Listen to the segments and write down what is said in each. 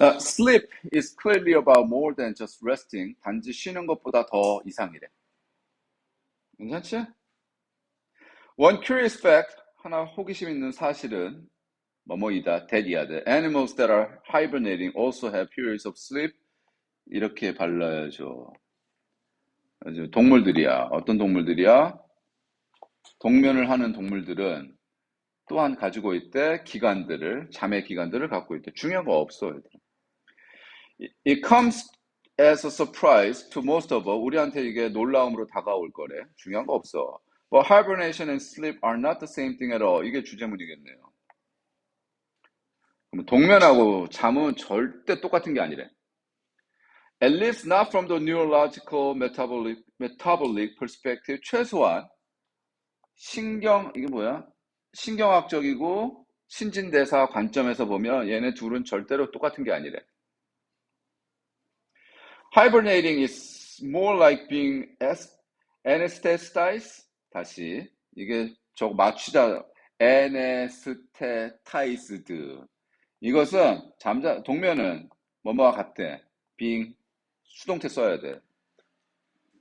Uh, sleep is clearly about more than just resting. 단지 쉬는 것보다 더 이상이래. 괜찮지? One curious fact, 하나 호기심 있는 사실은 뭐뭐이다, that이야. The animals that are hibernating also have periods of sleep. 이렇게 발라야죠. 동물들이야. 어떤 동물들이야? 동면을 하는 동물들은 또한 가지고 있대 기관들을 잠의 기관들을 갖고 있대. 중요한 거 없어. 얘들아. It comes as a surprise to most of us. 우리한테 이게 놀라움으로 다가올 거래. 중요한 거 없어. But hibernation and sleep are not the same thing at all. 이게 주제문이겠네요. 그럼 동면하고 잠은 절대 똑같은 게 아니래. At least not from the neurological metabolic, metabolic perspective. 최소한 신경 이게 뭐야? 신경학적이고 신진대사 관점에서 보면 얘네 둘은 절대로 똑같은 게 아니래. Hibernating is more like being anesthetized. 다시 이게 저거 맞추자. anesthetized. 이것은 잠자 동면은 뭐뭐와 같대. being 수동태 써야 돼.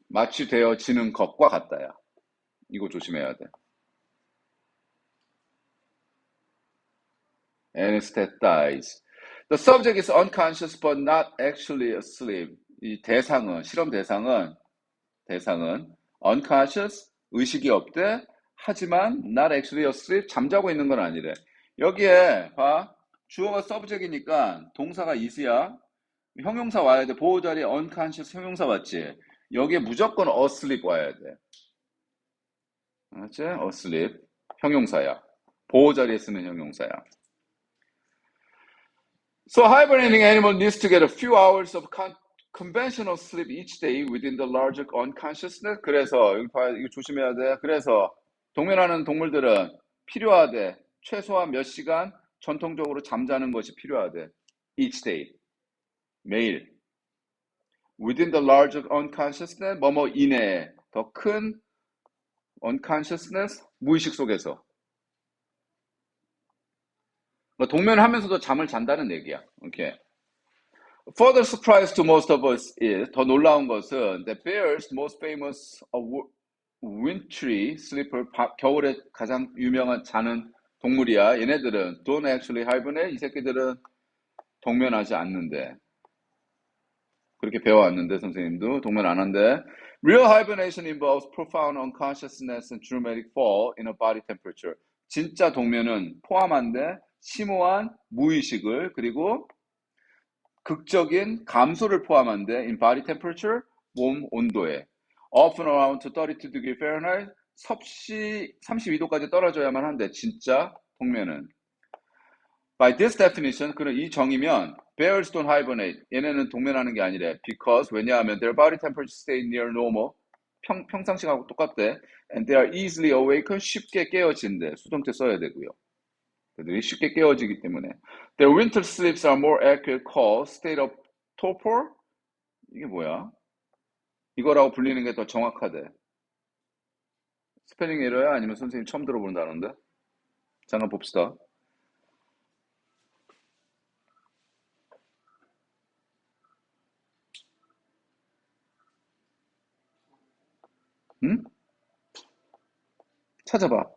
마취 되어지는 것과 같다야. 이거 조심해야 돼. anesthetize. The subject is unconscious but not actually asleep. 이 대상은 실험 대상은 대상은 unconscious 의식이 없대. 하지만 not actually asleep 잠자고 있는 건 아니래. 여기에 봐 주어가 subject이니까 동사가 is야. 형용사 와야 돼. 보호 자리에 unconscious 형용사 왔지. 여기에 무조건 asleep 와야 돼. 알았지? asleep 형용사야. 보호 자리에 쓰는 형용사야. So hibernating animal needs to get a few hours of con- conventional sleep each day within the larger unconsciousness. 그래서 여기 봐 이거 조심해야 돼. 그래서 동면하는 동물들은 필요하대. 최소한 몇 시간 전통적으로 잠자는 것이 필요하대. each day. 매일. within the larger unconsciousness 뭐뭐 이내에 더 큰 unconsciousness 무의식 속에서 뭐 동면하면서도 잠을 잔다는 얘기야. 오케이. Further surprise to most of us is 더 놀라운 것은 that bears most famous wintry sleeper 바, 겨울에 가장 유명한 자는 동물이야. 얘네들은 don't actually hibernate. 이 새끼들은 동면하지 않는데 그렇게 배워왔는데 선생님도 동면 안 한대. Real hibernation involves profound unconsciousness and dramatic fall in a body temperature. 진짜 동면은 포함한데 심오한 무의식을 그리고 극적인 감소를 포함한데 in body temperature 몸 온도에 often around to 32 degree Fahrenheit 섭씨 32도까지 떨어져야만 한데 진짜 동면은 by this definition 그런 이 정의면 bears don't hibernate 얘네는 동면하는 게 아니래 because 왜냐하면 their body temperature stay near normal 평, 평상시하고 똑같대 and they are easily awakened 쉽게 깨어진대 수동태 써야 되고요 그들이 쉽게 깨어지기 때문에. Their winter sleeps are more accurate called state of torpor? 이게 뭐야? 이거라고 불리는 게 더 정확하대. 스페링 에러야? 아니면 선생님 처음 들어보는 단어인데? 잠깐 봅시다. 응? 찾아봐